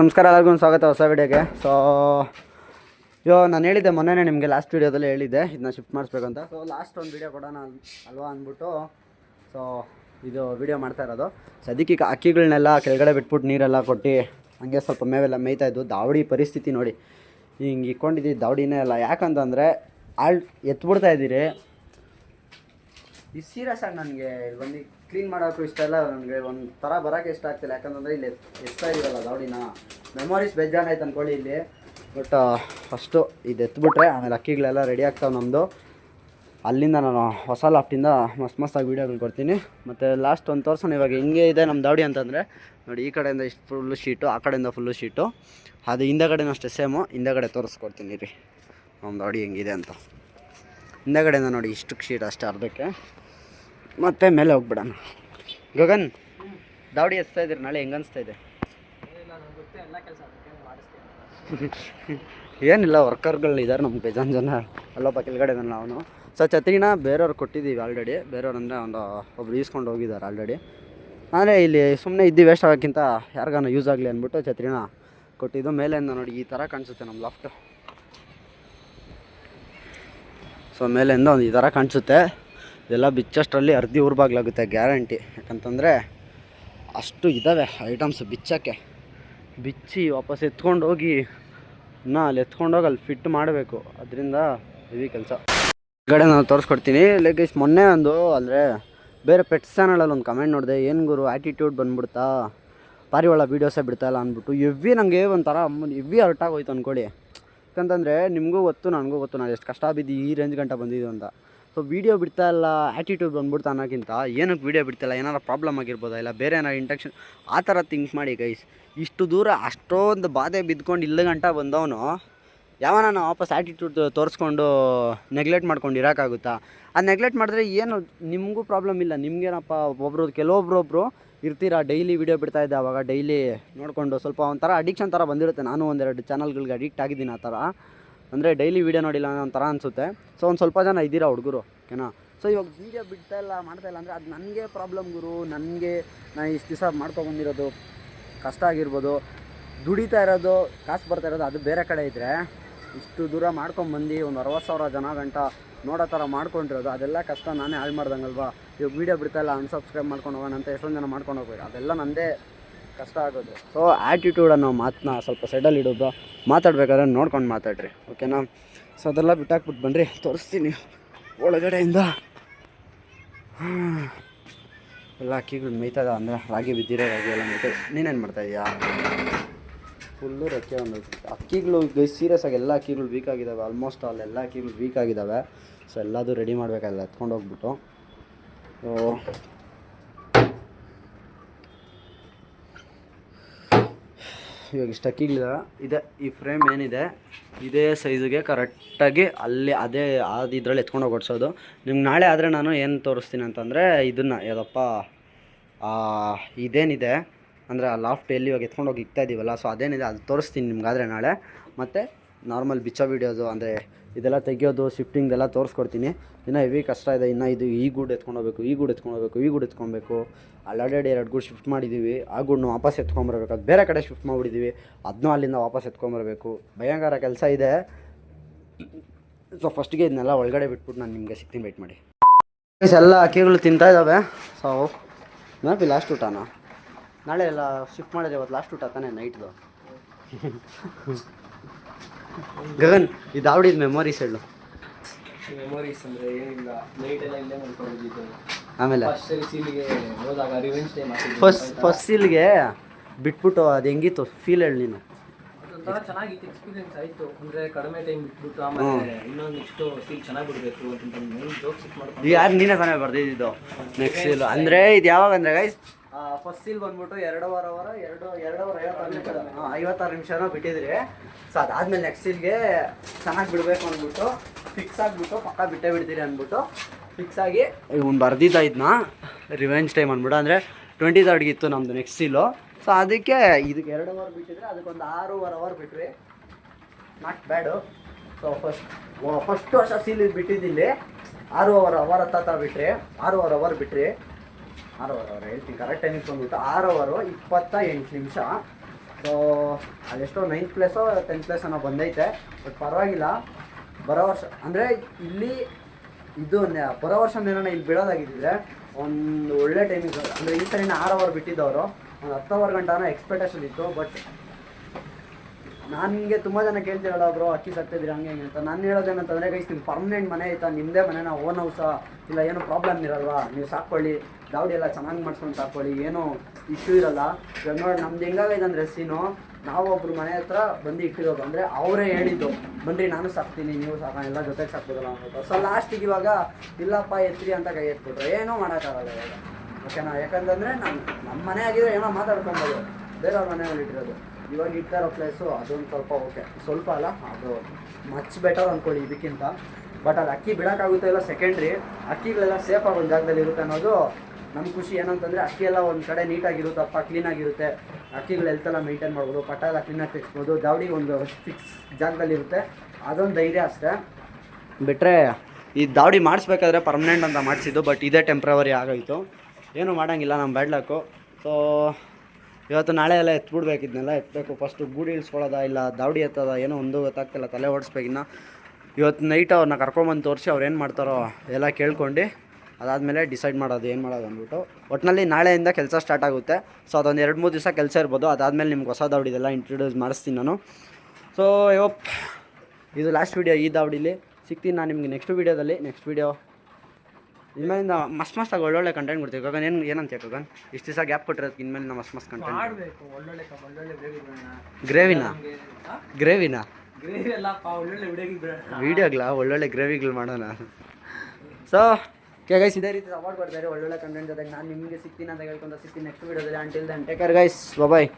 ನಮಸ್ಕಾರ, ಎಲ್ಲರಿಗೂ ಸ್ವಾಗತ ಹೊಸ ವಿಡಿಯೋಗೆ. ಸೊ ಯೋ, ನಾನು ಹೇಳಿದ್ದೆ ಮೊನ್ನೆ ನಿಮಗೆ ಲಾಸ್ಟ್ ವೀಡಿಯೋದಲ್ಲಿ ಹೇಳಿದ್ದೆ ಇದನ್ನ ಶಿಫ್ಟ್ ಮಾಡಿಸ್ಬೇಕಂತ ಸೊ ಲಾಸ್ಟ್ ಒಂದು ವೀಡಿಯೋ ಕೊಡೋಣ ಅಲ್ವಾ ಅಂದ್ಬಿಟ್ಟು ಸೊ ಇದು ವೀಡಿಯೋ ಮಾಡ್ತಾ ಇರೋದು. ಸದ್ಯಕ್ಕೆ ಈಗ ಅಕ್ಕಿಗಳನ್ನೆಲ್ಲ ಕೆಳಗಡೆ ಬಿಟ್ಬಿಟ್ಟು ನೀರೆಲ್ಲ ಕೊಟ್ಟು, ಹಂಗೆ ಸ್ವಲ್ಪ ಮೇವೆಲ್ಲ ಮೇಯ್ತಾ ಇದ್ದು ದಾವಡಿ ಪರಿಸ್ಥಿತಿ ನೋಡಿ. ಹಿಂಗೆ ಇಕ್ಕೊಂಡಿದ್ದೀವಿ ದಾವಡಿನೇ ಅಲ್ಲ. ಯಾಕಂತಂದರೆ, ಆಳ್ ಎತ್ಬಿಡ್ತಾ ಇದ್ದೀರಿ. ಈ ಸೀರಿಯಸ್ ಆಗಿ ನನಗೆ ಬಂದು. ಕ್ಲೀನ್ ಮಾಡೋಕ್ಕೂ ಇಷ್ಟ ಇಲ್ಲ. ನನಗೆ ಒಂದು ಥರ ಬರೋಕ್ಕೆ ಇಷ್ಟ ಆಗ್ತಿಲ್ಲ. ಯಾಕಂತಂದರೆ ಇಲ್ಲಿ ಎತ್ತಾ ಇದೀವಲ್ಲ ದೌಡಿನ. ಮೆಮೊರೀಸ್ ಬೇಜಾನ್ ಆಯ್ತು ಅಂದ್ಕೊಳ್ಳಿ ಇಲ್ಲಿ. ಬಟ್ ಫಸ್ಟು ಇದು ಎತ್ಬಿಟ್ರೆ, ಆಮೇಲೆ ಅಕ್ಕಿಗಳೆಲ್ಲ ರೆಡಿ ಆಗ್ತಾವೆ ನಮ್ಮದು ಅಲ್ಲಿಂದ ನಾನು ಹೊಸ ಲಾಫ್ಟಿಂದ ಮಸ್ತ್ ಮಸ್ತಾಗಿ ವೀಡಿಯೋಗಳು ಕೊಡ್ತೀನಿ. ಮತ್ತು ಲಾಸ್ಟ್ ಒಂದು ತೋರ್ಸೋಣ, ಇವಾಗ ಹಿಂಗೆ ಇದೆ ನಮ್ಮ ದಾವಡಿ ಅಂತಂದರೆ. ನೋಡಿ, ಈ ಕಡೆಯಿಂದ ಇಷ್ಟು ಫುಲ್ಲು ಶೀಟು ಆ ಕಡೆಯಿಂದ ಫುಲ್ಲು ಶೀಟು ಅದು ಹಿಂದಗಡೆನೂ ಅಷ್ಟೇ ಸೇಮು ಹಿಂದಗಡೆ ತೋರಿಸ್ಕೊಡ್ತೀನಿ ರೀ. ನಮ್ಮ ದೌಡಿ ಹೆಂಗಿದೆ ಅಂತ. ಹಿಂದಗಡೆಯಿಂದ ನೋಡಿ ಇಷ್ಟಕ್ಕೆ ಶೀಟ್ ಅಷ್ಟೇ ಅರ್ಧಕ್ಕೆ. ಮತ್ತೆ ಮೇಲೆ ಹೋಗ್ಬಿಡೋಣ. ಗಗನ್ ದಾವಡಿ ಎಸ್ತಾ ಇದ್ದೀರಿ? ನಾಳೆ ಹೆಂಗೆ ಅನಿಸ್ತಾ ಇದೆ? ಏನಿಲ್ಲ ವರ್ಕರ್ಗಳು ಇದ್ದಾರೆ ನಮ್ಗೆ ಬೇಜಾನ್ ಜನ. ಅಲ್ಲೊಬ್ಬ ಕೆಳಗಡೆ ನಾನು ಅವನು ಸೊ ಛತ್ರಿನ ಬೇರೆಯವ್ರು ಕೊಟ್ಟಿದ್ದೀವಿ ಆಲ್ರೆಡಿ ಬೇರೆಯವ್ರು ಅಂದರೆ ಒಂದು, ಒಬ್ರು ಈಸ್ಕೊಂಡು ಹೋಗಿದ್ದಾರೆ ಆಲ್ರೆಡಿ ಆದರೆ ಇಲ್ಲಿ ಸುಮ್ಮನೆ ಇದ್ದು ವೇಸ್ಟ್ ಆಗೋಕ್ಕಿಂತ ಯಾರಿಗಾನ ಯೂಸ್ ಆಗಲಿ ಅಂದ್ಬಿಟ್ಟು ಛತ್ರಿನ ಕೊಟ್ಟಿದ್ದು. ಮೇಲೆಯಿಂದ ನೋಡಿ ಈ ಥರ ಕಾಣಿಸುತ್ತೆ ನಮ್ಮ ಲಾಫ್ಟು ಸೊ ಮೇಲೆಯಿಂದ ಒಂದು ಈ ಥರ ಕಾಣಿಸುತ್ತೆ. ಇದೆಲ್ಲ ಬಿಚ್ಚಷ್ಟರಲ್ಲಿ ಅರ್ಧಿ ಉರ್ಬಾಗ್ಲಾಗುತ್ತೆ ಗ್ಯಾರಂಟಿ. ಯಾಕಂತಂದರೆ ಅಷ್ಟು ಇದ್ದಾವೆ ಐಟಮ್ಸ್ ಬಿಚ್ಚೋಕ್ಕೆ. ಬಿಚ್ಚಿ ವಾಪಸ್ ಎತ್ಕೊಂಡು ಹೋಗಿ ಇನ್ನೂ ಅಲ್ಲಿ ಎತ್ಕೊಂಡೋಗಿ ಅಲ್ಲಿ ಫಿಟ್ ಮಾಡಬೇಕು. ಅದರಿಂದ ಹೆವಿ ಕೆಲಸ. ಕಡೆ ನಾನು ತೋರಿಸ್ಕೊಡ್ತೀನಿ. ಲೈಕ್ ಇಸ್ ಮೊನ್ನೆ ಒಂದು ಅಂದರೆ ಬೇರೆ ಪೆಟ್ ಚಾನಲಲ್ಲಿ ಒಂದು ಕಮೆಂಟ್ ನೋಡಿದೆ, ಏನು ಗುರು ಆ್ಯಟಿಟ್ಯೂಡ್ ಬಂದ್ಬಿಡ್ತಾ? ಪಾರಿವಾಳ ವೀಡಿಯೋಸೇ ಬಿಡ್ತಾಯಿಲ್ಲ ಅಂದ್ಬಿಟ್ಟು. ಎವ್ವಿ ನನಗೆ ಒಂಥರ ಎವ್ವಿ ಅರ್ಟ್ ಆಗೋಯ್ತು ಅಂದ್ಕೊಳ್ಳಿ ಯಾಕಂತಂದರೆ ನಿಮಗೂ ಗೊತ್ತು, ನನಗೂ ಗೊತ್ತು, ನಾನು ಎಷ್ಟು ಕಷ್ಟ ಬಿದ್ದು ಈ ರೇಂಜ್ ಗಂಟ ಬಂದಿದ್ದು ಅಂತ. ಸೊ ವೀಡಿಯೋ ಬಿಡ್ತಾ ಇಲ್ಲ ಆ್ಯಟಿಟ್ಯೂಡ್ ಬಂದ್ಬಿಡ್ತಾ ಅನ್ನೋಕ್ಕಿಂತ ಏನಕ್ಕೆ ವೀಡಿಯೋ ಬಿಡ್ತಾಯಿಲ್ಲ ಏನಾರ ಪ್ರಾಬ್ಲಮ್ ಆಗಿರ್ಬೋದಾ? ಇಲ್ಲ ಬೇರೆ ಏನಾರು ಇಂಟೆಕ್ಷನ್ ಆ ಥರ ಥಿಂಕ್ ಮಾಡಿ ಗೈಸ್ ಇಷ್ಟು ದೂರ ಅಷ್ಟೊಂದು ಬಾಧೆ ಬಿದ್ಕೊಂಡು ಇಲ್ಲ ಗಂಟ ಬಂದವನು ಯಾವನ ನಾನು ವಾಪಸ್ ಆ್ಯಟಿಟ್ಯೂಡ್ ತೋರಿಸ್ಕೊಂಡು ನೆಗ್ಲೆಕ್ಟ್ ಮಾಡ್ಕೊಂಡು ಇರೋಕ್ಕಾಗುತ್ತಾ ಅದು ನೆಗ್ಲೆಕ್ಟ್ ಮಾಡಿದ್ರೆ ಏನು, ನಿಮಗೂ ಪ್ರಾಬ್ಲಮ್ ಇಲ್ಲ. ನಿಮಗೇನಪ್ಪ ಒಬ್ಬೊಬ್ರು ಕೆಲವೊಬ್ರೊಬ್ರು ಇರ್ತೀರಾ? ಡೈಲಿ ವೀಡಿಯೋ ಬಿಡ್ತಾ ಇದ್ದೆ ಅವಾಗ ಡೈಲಿ ನೋಡಿಕೊಂಡು ಸ್ವಲ್ಪ ಒಂಥರ ಅಡಿಕ್ಷನ್ ಥರ ಬಂದಿರುತ್ತೆ. ನಾನು ಒಂದೆರಡು ಚಾನಲ್ಗಳಿಗೆ ಅಡಿಕ್ಟ್ ಆಗಿದ್ದೀನಿ ಆ ಥರ. ಅಂದರೆ ಡೈಲಿ ವೀಡಿಯೋ ನೋಡಿಲ್ಲ ಅನ್ನೋ ಒಂಥರ ಅನಿಸುತ್ತೆ. ಸೊ ಒಂದು ಸ್ವಲ್ಪ ಜನ ಇದ್ದೀರಾ ಹುಡುಗರು ಓಕೆನಾ ಸೊ ಇವಾಗ ವೀಡಿಯೋ ಬಿಡ್ತಾ ಇಲ್ಲ, ಮಾಡ್ತಾ ಇಲ್ಲ ಅಂದರೆ ಅದು ನನಗೆ ಪ್ರಾಬ್ಲಮ್ ಗುರು. ನನಗೆ ನಾನು ಇಷ್ಟು ದಿವಸ ಮಾಡ್ಕೊಬಂದಿರೋದು ಕಷ್ಟ ಆಗಿರ್ಬೋದು. ದುಡಿತಾ ಇರೋದು, ಕಾಸು ಬರ್ತಾ ಇರೋದು ಅದು ಬೇರೆ ಕಡೆ ಇದ್ದರೆ ಇಷ್ಟು ದೂರ ಮಾಡ್ಕೊಂಬಂದು ಒಂದು ಅರವತ್ತು ಸಾವಿರ ಜನ ಗಂಟ ನೋಡೋ ಥರ ಮಾಡ್ಕೊಂಡಿರೋದು, ಅದೆಲ್ಲ ಕಷ್ಟ ನಾನೇ ಹಾಳು ಮಾಡ್ದಂಗಲ್ವಾ? ಇವಾಗ ವೀಡಿಯೋ ಬಿಡ್ತಾ ಇಲ್ಲ ಅನ್ಸಬ್ಸ್ಕ್ರೈಬ್ ಮಾಡ್ಕೊಂಡು ಹೋಗೋಣ ಅಂತ ಎಷ್ಟೊಂದು ಜನ ಮಾಡ್ಕೊಂಡು ಹೋಗ್ಬೇಕು. ಅದೆಲ್ಲ ನನ್ನದೇ ಕಷ್ಟ ಆಗೋದು. ಸೊ ಆ್ಯಟಿಟ್ಯೂಡ್ ಅನ್ನೋ ಮಾತನ್ನ ಸ್ವಲ್ಪ ಸೈಡಲ್ಲಿ ಇಡೋದು ಮಾತಾಡ್ಬೇಕಾದ್ರೆ ನೋಡ್ಕೊಂಡು ಮಾತಾಡ್ರಿ ಓಕೆನಾ ಸೊ ಅದೆಲ್ಲ ಬಿಟ್ಟಾಕ್ಬಿಟ್ಟು ಬನ್ನಿರಿ ತೋರಿಸ್ತೀನಿ ಒಳಗಡೆಯಿಂದ. ಎಲ್ಲ ಅಕ್ಕಿಗಳು ಮೇಯ್ತದ ಅಂದರೆ ರಾಗಿ ಬಿದ್ದಿರೋ ರಾಗಿ ಎಲ್ಲ ಮೇಯ್ತದೆ ನೀನೇನು ಮಾಡ್ತಾಯಿದ್ಯಾ ಫುಲ್ಲು ರೆಕ್ಕೆ ಒಂದು ಅಕ್ಕಿಗಳು ಸೀರಿಯಸ್ ಆಗಿ ಎಲ್ಲ ಅಕ್ಕಿಗಳು ವೀಕ್ ಆಗಿದ್ದಾವೆ ಆಲ್ಮೋಸ್ಟ್ ಆಲ್ ಎಲ್ಲ ಅಕ್ಕಿಗಳು ವೀಕ್ ಆಗಿದ್ದಾವೆ ಸೊ ಎಲ್ಲದೂ ರೆಡಿ ಮಾಡಬೇಕಲ್ಲ ಎತ್ಕೊಂಡು ಹೋಗ್ಬಿಟ್ಟು. ಇವಾಗ ಇಷ್ಟು ಅಕ್ಕಿಗಳಿದಾವೆ ಇದೆ, ಈ ಫ್ರೇಮ್ ಏನಿದೆ, ಇದೇ ಸೈಜಿಗೆ ಕರೆಕ್ಟಾಗಿ ಅಲ್ಲಿ ಅದೇ ಅದು ಇದರಲ್ಲಿ ಎತ್ಕೊಂಡು ಹೋಗಿ ಓಡಿಸೋದು. ನಿಮ್ಗೆ ನಾಳೆ ಆದರೆ ನಾನು ಏನು ತೋರಿಸ್ತೀನಿ ಅಂತಂದರೆ ಇದನ್ನು, ಯಾವುದಪ್ಪ ಇದೇನಿದೆ, ಅಂದರೆ ಆ ಲಾಫ್ಟ್ ಎಲ್ಲಿ ಇವಾಗ ಎತ್ಕೊಂಡು ಹೋಗಿ ಇಕ್ತಾ ಇದ್ದೀವಲ್ಲ ಸೊ ಅದೇನಿದೆ, ಅದು ತೋರಿಸ್ತೀನಿ ನಿಮ್ಗಾದರೆ ನಾಳೆ. ಮತ್ತು ನಾರ್ಮಲ್ ಬಿಚ್ಚೋ ವೀಡಿಯೋದು ಅಂದರೆ ಇದೆಲ್ಲ ತೆಗಿಯೋದು ಶಿಫ್ಟಿಂಗ್ದೆಲ್ಲ ತೋರಿಸ್ಕೊಡ್ತೀನಿ. ಇನ್ನು ಹೆವಿ ಕಷ್ಟ ಇದೆ, ಇನ್ನು ಇದು ಈ ಗೂಡು ಎತ್ಕೊಂಡು ಹೋಗ್ಬೇಕು, ಈ ಗೂಡು ಎತ್ಕೊಂಡು ಹೋಗ್ಬೇಕು, ಈ ಗೂಡು ಎತ್ಕೊಬೇಕು. ಆಲ್ರೆಡಿ ಎರಡು ಗೂಡು ಶಿಫ್ಟ್ ಮಾಡಿದ್ದೀವಿ ಆ ಗೂಡನ್ನ ವಾಪಸ್ ಎತ್ಕೊಂಬರ್ಬೇಕು ಅದು ಬೇರೆ ಕಡೆ ಶಿಫ್ಟ್ ಮಾಡಿಬಿಟ್ಟಿದ್ದೀವಿ ಅದನ್ನೂ ಅಲ್ಲಿಂದ ವಾಪಸ್ ಎತ್ಕೊಂಬರ್ಬೇಕು ಭಯಂಕರ ಕೆಲಸ ಇದೆ. ಸೊ ಫಸ್ಟಿಗೆ ಇದನ್ನೆಲ್ಲ ಒಳಗಡೆ ಬಿಟ್ಬಿಟ್ಟು ನಾನು ನಿಮಗೆ ಸಿಗ್ತೀನಿ ವೆಯ್ಟ್ ಮಾಡಿ. ಎಲ್ಲ ಅಕ್ಕಿಗಳು ತಿಂತಾ ಇದ್ದಾವೆ ಸೊ ಮ್ಯಾಪಿ ಲಾಸ್ಟ್ ಊಟನಾ? ನಾಳೆ ಎಲ್ಲ ಶಿಫ್ಟ್ ಮಾಡಿದ್ರೆ ಇವತ್ತು ಲಾಸ್ಟ್ ಊಟ ತಾನೇ ನೈಟ್ದು ಗಗನ್ ಇದು ಆವಿಡಿದ ಮೆಮೊರೀಸ್ ಹೇಳು. ಮೆಮೊರೀಸ್ ಅಂದ್ರೆ ಏನಿಲ್ಲ ನೈಟ್ ಎಲ್ಲ ಇಲ್ಲೇ ಮಾಡ್ಕೊಂಡಿದ್ದು ಆಮೇಲೆ? ಫಸ್ಟ್ ಫಸ್ಟ್ ಫಸ್ಟ್ ಸೀಲ್ಗೆ ಬಿಟ್ಬಿಟ್ಟು ಅದು ಹೆಂಗಿತ್ತು? ಫೀಲ್ ಹೇಳಿ ನೀನು. ಚೆನ್ನಾಗಿ ಚೆನ್ನಾಗಿತ್ತು ಎಕ್ಸ್ಪೀರಿಯನ್ಸ್ ಆಯ್ತು. ಅಂದ್ರೆ ಕಡಿಮೆ ಟೈಮ್ ಬಿಟ್ಬಿಟ್ಟು ಆಮೇಲೆ ಇನ್ನೊಂದು ನೆಕ್ಸ್ಟ್ ಸೀಲ್ ಚೆನ್ನಾಗಿ ಬಿಡಬೇಕು ಅಂತ ಮೇನ್ ಜೋಕ್ ಸಿಕ್ ಮಾಡ್ಕೊಂಡು ಯಾರು ನೀನೇ ತಾನೇ ಬರ್ದಿದ್ದು? ನೆಕ್ಸ್ಟ್ ಸೀಲ್ ಅಂದರೆ ಇದು ಯಾವಾಗ ಅಂದರೆ ಗೈಸ್ ಫಸ್ಟ್ ಸೀಲ್ ಬಂದ್ಬಿಟ್ಟು ಎರಡೂವರೆ ಅವರ ಎರಡು ಎರಡೂವರೆ ಐವತ್ತಾರು ನಿಮಿಷ ಐವತ್ತಾರು ನಿಮಿಷನೂ ಬಿಟ್ಟಿದ್ರಿ. ಸೊ ಅದಾದ್ಮೇಲೆ ನೆಕ್ಸ್ಟ್ ಸೀಲ್ಗೆ ಚೆನ್ನಾಗಿ ಬಿಡಬೇಕು ಅಂದ್ಬಿಟ್ಟು ಫಿಕ್ಸ್ ಆಗಿಬಿಟ್ಟು ಪಕ್ಕ ಬಿಟ್ಟೇ ಬಿಡ್ತೀರಿ ಅಂದ್ಬಿಟ್ಟು ಫಿಕ್ಸ್ ಆಗಿ ಇವ್ನು ಬರ್ದಿದ್ದ ಇದನ್ನ ರಿವೆಂಜ್ ಟೈಮ್ ಅಂದ್ಬಿಟ್ಟು ಅಂದರೆ ಟ್ವೆಂಟಿ ತರ್ಡ್ಗಿತ್ತು ನಮ್ಮದು ನೆಕ್ಸ್ಟ್ ಸೀಲು ಸೊ ಅದಕ್ಕೆ ಇದಕ್ಕೆ ಎರಡು ಅವರ್ ಬಿಟ್ಟಿದ್ರೆ ಅದಕ್ಕೊಂದು ಆರೂವರೆ ಅವರ್ ಬಿಟ್ರಿ not bad so first first ವರ್ಷ ಸೀಲ್ ಬಿಟ್ಟಿದ್ದಿಲ್ಲಿ ಆರೂವರೆ ಅವರ್ ಹತ್ತ ಬಿಟ್ರಿ. ಆರೂವರೆ ಅವರ್ ಬಿಟ್ರಿ. ಆರೂವರೆ, ಅವರ್ ಹೇಳ್ತೀನಿ ಕರೆಕ್ಟ್ ಟೈಮಿಂಗ್ ಬಂದ್ಬಿಟ್ಟು ಆರು ಅವರು ಇಪ್ಪತ್ತ ಎಂಟು ನಿಮಿಷ. ಸೊ ಅದೆಷ್ಟೋ ನೈನ್ತ್ ಪ್ಲೇಸೋ ಟೆಂತ್ ಪ್ಲೇಸ್ ಅನ್ನೋ ಬಂದೈತೆ. ಬಟ್ ಪರವಾಗಿಲ್ಲ, ಬರೋ ವರ್ಷ, ಅಂದರೆ ಇಲ್ಲಿ ಇದು ಬರೋ ವರ್ಷ ಏನಾರ ಇಲ್ಲಿ ಬಿಡೋದಾಗಿದ್ದರೆ ಒಂದು ಒಳ್ಳೆ ಟೈಮಿಂಗ್ ಅಂದರೆ ಈ ಸರಿನ ಆರು ಅವರ್ ಬಿಟ್ಟಿದ್ದವರು, ಒಂದು ಹತ್ತು ಅವರ್ ಗಂಟನ ಎಕ್ಸ್ಪೆಕ್ಟೇಷನ್ ಇತ್ತು ಬಟ್ ನನಗೆ ತುಂಬ ಜನ ಕೇಳ್ತೀರಲ್ಲ ಬ್ರೋ, ಅಕ್ಕಿ ಸಾಕ್ತಿದ್ದೀರಿ ಹಂಗೆ ಹಿಂಗೆ ಅಂತ. ನಾನು ಹೇಳೋದೇನಂತಂದರೆ ಗೈಸ್ ನಿಮ್ಮ ಪರ್ಮನೆಂಟ್ ಮನೆ ಆಯ್ತಾ ನಿಮ್ಮದೇ ಮನೆನ ಓನ್ ಹೌಸಾ ಇಲ್ಲ, ಏನೂ ಪ್ರಾಬ್ಲಮ್ ಇರಲ್ವಾ? ನೀವು ಸಾಕ್ಕೊಳ್ಳಿ ದಾವಡಿ ಎಲ್ಲ ಚೆನ್ನಾಗಿ ಮಾಡ್ಸ್ಕೊಂಡು ಸಾಕ್ಕೊಳ್ಳಿ, ಏನೂ ಇಶ್ಯೂ ಇರಲ್ಲ. ಇವಾಗ ನೋಡಿ, ನಮ್ದು ಹೆಂಗಾಗೈತೆ ಅಂದರೆ ಸೀನು ನಾವೊಬ್ರು ಮನೆ ಹತ್ರ ಬಂದು ಇಟ್ಟಿರೋದು ಅಂದರೆ ಅವರೇ ಹೇಳಿದ್ದು, ಬನ್ರಿ, ನಾನು ಸಾಕ್ತೀನಿ, ನೀವು ಸಾಕ, ಎಲ್ಲ ಜೊತೆಗೆ ಸಾಕ್ಬೋದಲ್ಲ ಅಂದ್ಬಿಟ್ಟು. ಸೊ ಲಾಸ್ಟಿಗೆ ಇವಾಗ, ಇಲ್ಲಪ್ಪ ಎತ್ತಿರಿ ಅಂತ ಕೈ ಎತ್ಬಿಟ್ರು. ಏನೂ ಮಾಡೋಕ್ಕಾಗಲ್ಲ ಇವಾಗ. ಓಕೆನಾ ಯಾಕಂತಂದರೆ ನಮ್ಮ ನಮ್ಮ ಮನೆ ಆಗಿದ್ರೆ ಏನೋ ಮಾತಾಡ್ಕೊಬೋದು, ಬೇರೆಯವ್ರ ಮನೆಯಲ್ಲಿ ಇಟ್ಟಿರೋದು. ಇವಾಗ ಇಡ್ತಾ ಇರೋ ಪ್ಲೇಸು ಅದೊಂದು ಸ್ವಲ್ಪ ಓಕೆ ಸ್ವಲ್ಪ ಅಲ್ಲ, ಅದು ಮಚ್ ಬೆಟರ್ ಅಂದ್ಕೊಳ್ಳಿ ಇದಕ್ಕಿಂತ. ಬಟ್ ಅದು ಅಕ್ಕಿ ಬಿಡೋಕ್ಕಾಗುತ್ತೋ ಇಲ್ಲ ಸೆಕೆಂಡ್ರಿ ಅಕ್ಕಿಗಳೆಲ್ಲ ಸೇಫಾಗಿ ಒಂದು ಜಾಗದಲ್ಲಿ ಇರುತ್ತೆ ಅನ್ನೋದು ನಮ್ಮ ಖುಷಿ. ಏನಂತಂದರೆ ಅಕ್ಕಿ ಎಲ್ಲ ಒಂದು ಕಡೆ ನೀಟಾಗಿರುತ್ತಪ್ಪ ಕ್ಲೀನಾಗಿರುತ್ತೆ ಅಕ್ಕಿಗಳು ಎಲ್ತೆಲ್ಲ ಮೇಂಟೈನ್ ಮಾಡ್ಬೋದು ಪಟ್ಟ ಎಲ್ಲ ಕ್ಲೀನಾಗಿ ತೆಗಿಸ್ಬೋದು ದಾವಡಿ ಒಂದು ಫಿಕ್ಸ್ ಜಾಗದಲ್ಲಿ ಇರುತ್ತೆ. ಅದೊಂದು ಧೈರ್ಯ ಅಷ್ಟೇ. ಬಿಟ್ಟರೆ ಈ ದಾವಡಿ ಮಾಡಿಸ್ಬೇಕಾದ್ರೆ ಪರ್ಮನೆಂಟ್ ಅಂತ ಮಾಡಿಸಿದ್ದು ಬಟ್ ಇದೇ ಟೆಂಪ್ರವರಿ ಆಗೋಯಿತು ಏನೂ ಮಾಡೋಂಗಿಲ್ಲ ನಮ್ಮ ಬ್ಯಾಡ್ಲಾಕು ಸೊ ಇವತ್ತು ನಾಳೆ ಎಲ್ಲ ಎತ್ಬಿಡ್ಬೇಕು ಇದನ್ನೆಲ್ಲ ಎತ್ತಬೇಕು ಫಸ್ಟು ಗೂಡಿ ಇಳಿಸ್ಕೊಳ್ಳೋದ ಇಲ್ಲ, ದಾವಡಿ ಎತ್ತದ ಏನೋ ಒಂದು ಗೊತ್ತಾಗ್ತಿಲ್ಲ, ತಲೆ ಓಡಿಸ್ಬೇಕಿನ್ನ ಇವತ್ತು ನೈಟ್ ಅವ್ರನ್ನ ಕರ್ಕೊಂಬಂದು ತೋರಿಸಿ ಅವ್ರು ಏನು ಮಾಡ್ತಾರೋ ಎಲ್ಲ ಕೇಳ್ಕೊಂಡು, ಅದಾದಮೇಲೆ ಡಿಸೈಡ್ ಮಾಡೋದು, ಏನು ಮಾಡೋದು ಅಂದ್ಬಿಟ್ಟು. ಒಟ್ಟಿನಲ್ಲಿ ನಾಳೆಯಿಂದ ಕೆಲಸ ಸ್ಟಾರ್ಟ್ ಆಗುತ್ತೆ. ಸೊ ಅದೊಂದು ಎರಡು ಮೂರು ದಿವಸ ಕೆಲಸ ಇರ್ಬೋದು. ಅದಾದಮೇಲೆ ನಿಮ್ಗೆ ಹೊಸ ದಾವಡಿದೆಲ್ಲ ಇಂಟ್ರೊಡ್ಯೂಸ್ ಮಾಡಿಸ್ತೀನಿ ನಾನು. ಸೊ ಇವಪ್ ಇದು ಲಾಸ್ಟ್ ವೀಡಿಯೋ ಈ ದಾವಡಿಲಿ. ಸಿಗ್ತೀನಿ ನಾನು ನಿಮಗೆ ನೆಕ್ಸ್ಟ್ ವೀಡಿಯೋದಲ್ಲಿ ನೆಕ್ಸ್ಟ್ ವೀಡಿಯೋ ಇನ್ಮೇಲಿಂದ ಮಸ್ತ್ ಮಸ್ತಾಗಿ ಒಳ್ಳೊಳ್ಳೆ ಕಂಟೆಂಟ್ ಕೊಡ್ತೀವಿ ಗಗನ್ ಏನು ಏನಂತ ಗಗನ್? ಇಷ್ಟು ದಿವಸ ಗ್ಯಾಪ್ ಕೊಟ್ಟಿರೋದಕ್ಕೆ ಇನ್ಮೇಲಿಂದ ಮಸ್ತ್ ಮಸ್ತ್ ಕಂಟೆಂಟ್ ಮಾಡಬೇಕು ಒಳ್ಳೊಳ್ಳೆ ಕ- ಒಳ್ಳೊಳ್ಳೆ ಗ್ರೇವಿ ಬಿಡೋಣ. ಗ್ರೇವಿನ? ನಮ್ಗೆ ಗ್ರೇವಿನ? ಗ್ರೇವಿ ಅಲ್ಲಪ್ಪ ಒಳ್ಳೊಳ್ಳೆ ವಿಡಿಯೋಗಳು ಬಿಡೋಣ. ವೀಡಿಯೋಗ್ಲಾ ಒಳ್ಳೊಳ್ಳೆ ಗ್ರೇವಿಗಳು ಮಾಡೋಣ. ಸೊ ಕೆ ಗೈಸ್ ಇದೇ ರೀತಿ ಅವಾರ್ಡ್ ಕೊಡ್ತಾರೆ ಒಳ್ಳೊಳ್ಳೆ ಕಂಟೆಂಟ್ ಜೊತೆಗೆ ನಾನು ನಿಮಗೆ ಸಿಗ್ತೀನಿ ಅಂತ ಹೇಳ್ಕೊಂಡು ಸಿಗ್ತೀನಿ ನೆಕ್ಸ್ಟ್ ವೀಡಿಯೋದಲ್ಲಿ until then take care guys bye